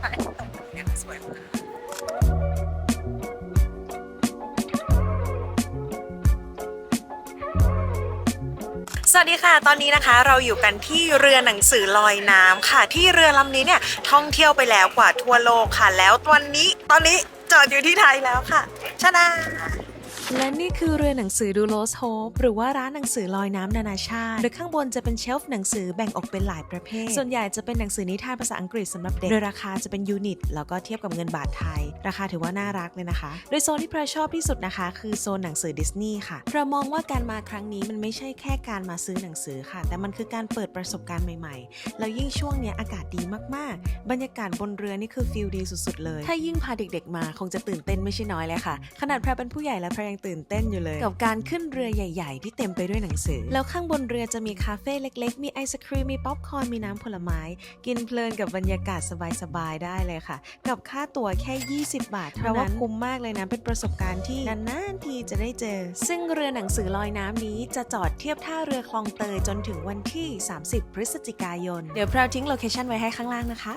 พระอาทิตย์ตกเนี่ยสวยมากสวัสดีค่ะ ตอนนี้นะคะเราอยู่กันที่เรือหนังสือลอยน้ำค่ะ ที่เรือลำนี้เนี่ยท่องเที่ยวไปแล้วกว่าทั่วโลกค่ะ แล้ววันนี้ตอนนี้จอดอยู่ที่ไทยแล้วค่ะชนะ และนี่คือเรือหนังสือดูโลสโฮปหรือว่าร้านหนังสือลอยน้ำนานาชาติโดยข้างบนจะเป็นเชลฟ์หนังสือแบ่งออกเป็นหลายประเภท ส่วนใหญ่จะเป็นหนังสือนิทานภาษาอังกฤษสำหรับเด็กโดยราคาจะเป็นยูนิต แล้วก็เทียบกับเงินบาทไทย ราคาถือว่าน่ารักเลยนะคะ โดยโซนที่พระชอบที่สุดนะคะ คือโซนหนังสือดิสนีย์ค่ะพระมองว่าการมาครั้งนี้มันไม่ใช่แค่การมาซื้อหนังสือค่ะ แต่มันคือการเปิดประสบการณ์ใหม่ๆแล้วยิ่งช่วงนี้อากาศดีมากๆ บรรยากาศบนเรือนี่คือฟิลดีสุดๆเลย ถ้ายิ่งพาเด็ก ๆ มาคงจะตื่นเต้นไม่ใช่น้อยเลยค่ะ ขนาดแพรเป็นผู้ใหญ่แล้วพรยังตื่นเต้นอยู่เลย กับการขึ้นเรือใหญ่ๆ ที่เต็มไปด้วยหนังสือ แล้วข้างบนเรือจะมีคาเฟ่เล็ก ๆ มีไอศครีม มีป๊อปคอร์น มีน้ำผลไม้ กินเพลินกับบรรยากาศสบายๆ ได้เลยค่ะ กับค่าตั๋วแค่ 20 บาทเท่านั้นว่าคุ้มมากเลยนะ เป็นประสบการณ์ที่นานๆทีจะได้เจอ ซึ่งเรือหนังสือลอยน้ำนี้จะจอดเทียบท่าเรือคลองเตยจนถึงวันที่ 30 พฤศจิกายน เดี๋ยวแพรวทิ้งโลเคชั่นไว้ให้ข้างล่างนะคะ